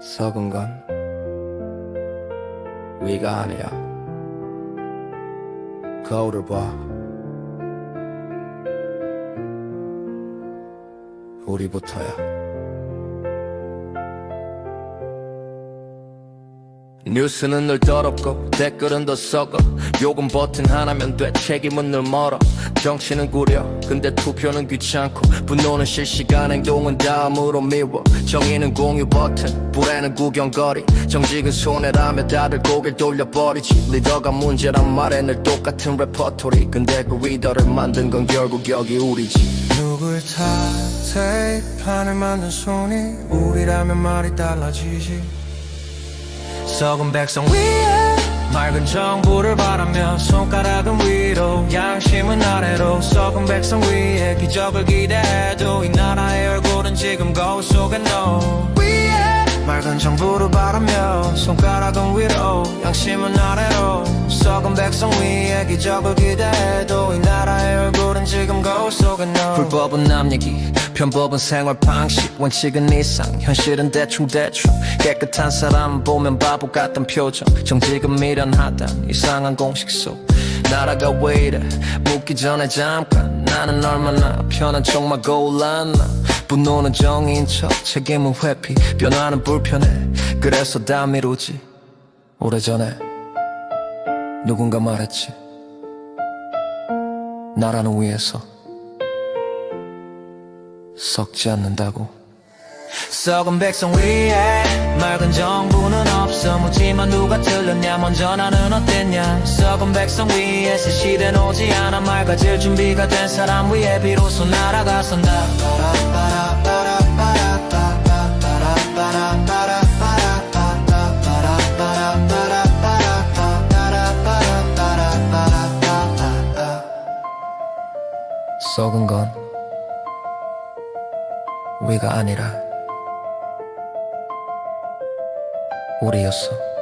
썩은 건 위가 아니야. 거울을 봐. 우리부터야. 뉴스는 늘 더럽고 댓글은 더 썩어. 욕은 버튼 하나면 돼. 책임은 늘 멀어. 정치는 구려. 근데 투표는 귀찮고. 분노는 실시간 행동은 다음으로 미워. 정의는 공유 버튼. 불에는 구경거리. 정직은 손해라며 다들 고개를 돌려버리지. 리더가 문제란 말에 늘 똑같은 레퍼토리. 근데 그 리더를 만든 건 결국 여기 우리지. 누굴 탓해 판을 만든 손이 우리라면 말이 달라지지 썩은 백성 위에 맑은 정부를 바라며 손가락은 위로 양심은 아래로. 썩은 백성 위에 기적을 기대해도 이 나라의 얼굴은 지금 거울 속에 너 위에 맑은 정부를 바라며 손가락은 위로 양심은 아래로. 썩은 백성 위에 기적을 기대해도 이 나라의 얼굴은 지금 거울 속에 너 불법은 남 얘기 편법은 생활 방식 원칙은 이상 현실은 대충대충. 깨끗한 사람 보면 바보 같은 표정. 정직은 미련하다 이상한 공식 속. 나라가 왜 이래? 묻기 전에 잠깐. 나는 얼마나 편한 척만 골랐나? 분노는 정의인 척 책임은 회피. 변화는 불편해. 그래서 다 미루지. 오래전에 누군가 말했지. 나라는 위에서 썩지 않는다고. 썩은 백성 위에 맑은 정부는 없어. 묻지만 누가 틀렸냐 먼저 나는 어땠냐. 썩은 백성 위에 새 시대는 오지 않아. 맑아질 준비가 된 사람 위에 비로소 나라가 선다. 썩은 건 위가 아니라 우리였어.